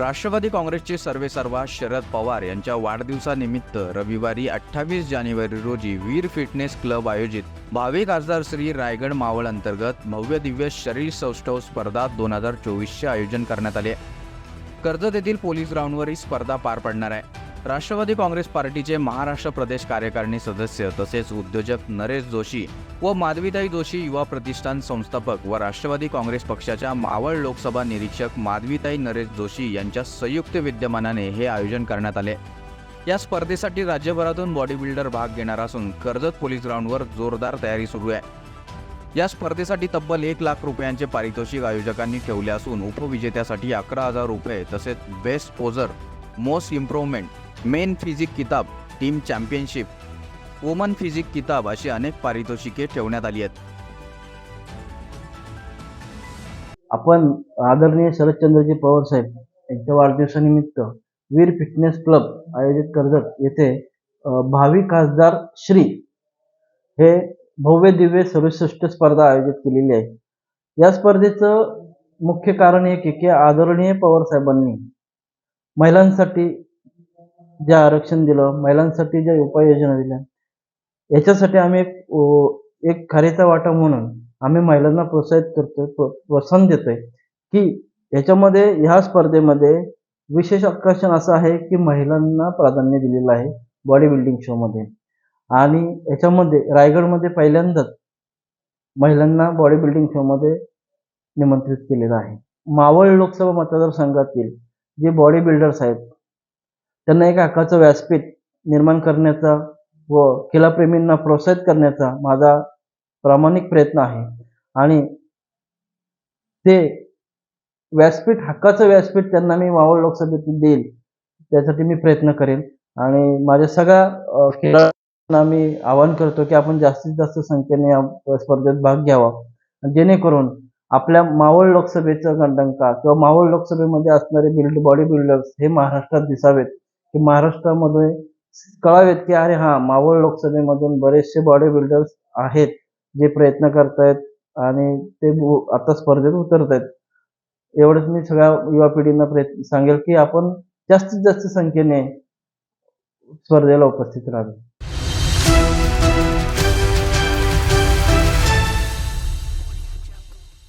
राष्ट्रवादी काँग्रेसचे सर्वेसर्वा शरद पवार यांच्या वाढदिवसानिमित्त रविवारी अठ्ठावीस जानेवारी रोजी वीर फिटनेस क्लब आयोजित भाविक खासदार श्री रायगड मावळ अंतर्गत भव्य दिव्य शरीर सौष्ठव स्पर्धा दोन हजार चोवीसचे आयोजन करण्यात आले. कर्जत येथील पोलीस ग्राउंडवर ही स्पर्धा पार पडणार आहे. राष्ट्रवादी काँग्रेस पार्टीचे महाराष्ट्र प्रदेश कार्यकारिणी सदस्य तसेच उद्योजक नरेश जोशी व माधवीताई जोशी युवा प्रतिष्ठान संस्थापक व राष्ट्रवादी काँग्रेस पक्षाच्या मावळ लोकसभा निरीक्षक माधवीताई नरेश जोशी यांच्या संयुक्त विद्यमानाने हे आयोजन करण्यात आले. या स्पर्धेसाठी राज्यभरातून बॉडी बिल्डर भाग घेणार असून कर्जत पोलीस ग्राउंडवर जोरदार तयारी सुरू आहे. या स्पर्धेसाठी तब्बल एक लाख रुपयांचे पारितोषिक आयोजकांनी ठेवले असून उपविजेत्यासाठी अकरा हजार रुपये तसेच best poser most improvement men physique किताब टीम चॅम्पियनशिप वुमन फिजिक किताब अशी अनेक पारितोषिके ठेवण्यात आली आहेत. आपण आदरणीय शरदचंद्रजी पवार साहेब यांच्या वाढदिवसानिमित्त वीर फिटनेस क्लब आयोजित कर्जत येथे भावी खासदार श्री हे भव्य दिव्य सर्वश्रेष्ठ स्पर्धा आयोजित केलेली आहे. या स्पर्धेचं मुख्य कारण एक की आदरणीय पवार साहेबांनी महिलांसाठी जे आरक्षण दिलं महिलांसाठी ज्या उपाययोजना दिल्या याच्यासाठी आम्ही एक एक खारीचा वाटा म्हणून आम्ही महिलांना प्रोत्साहित करतोय प्रो- प्रोत्साहन देतोय की याच्यामध्ये ह्या स्पर्धेमध्ये विशेष आकर्षण असं आहे की महिलांना प्राधान्य दिलेलं आहे बॉडी बिल्डिंग शोमध्ये आणि याच्यामध्ये रायगडमध्ये पहिल्यांदाच महिलांना बॉडी बिल्डिंग शोमध्ये निमंत्रित केलेलं आहे. मावळ लोकसभा मतदारसंघातील जे बॉडी बिल्डर्स आहेत त्यांना एक हक्काचं व्यासपीठ निर्माण करण्याचा व खेळाप्रेमींना प्रोत्साहित करण्याचा माझा प्रामाणिक प्रयत्न आहे. आणि ते व्यासपीठ हक्काचं व्यासपीठ त्यांना मी मावळ लोकसभेतून देईल त्यासाठी मी प्रयत्न करेन. आणि माझ्या सगळ्या खेळाडूंना मी आवाहन करतो की आपण जास्तीत जास्त संख्येने या स्पर्धेत भाग घ्यावा. जेणेकरून आपल्या मावळ लोकसभेचं गंडंका किंवा मावळ लोकसभेमध्ये असणारे बिल्ड बॉडी बिल्डर्स हे महाराष्ट्रात दिसावेत. की महाराष्ट्रामध्ये कळावेत की अरे हा मावळ लोकसभेमधून बरेचसे बॉडी बिल्डर्स आहेत जे प्रयत्न करतायत आणि ते आता स्पर्धेत उतरत आहेत एवढंच मी सगळ्या युवा पिढींना प्रयत्न सांगेल की आपण जास्तीत जास्त संख्येने स्पर्धेला उपस्थित राहावे.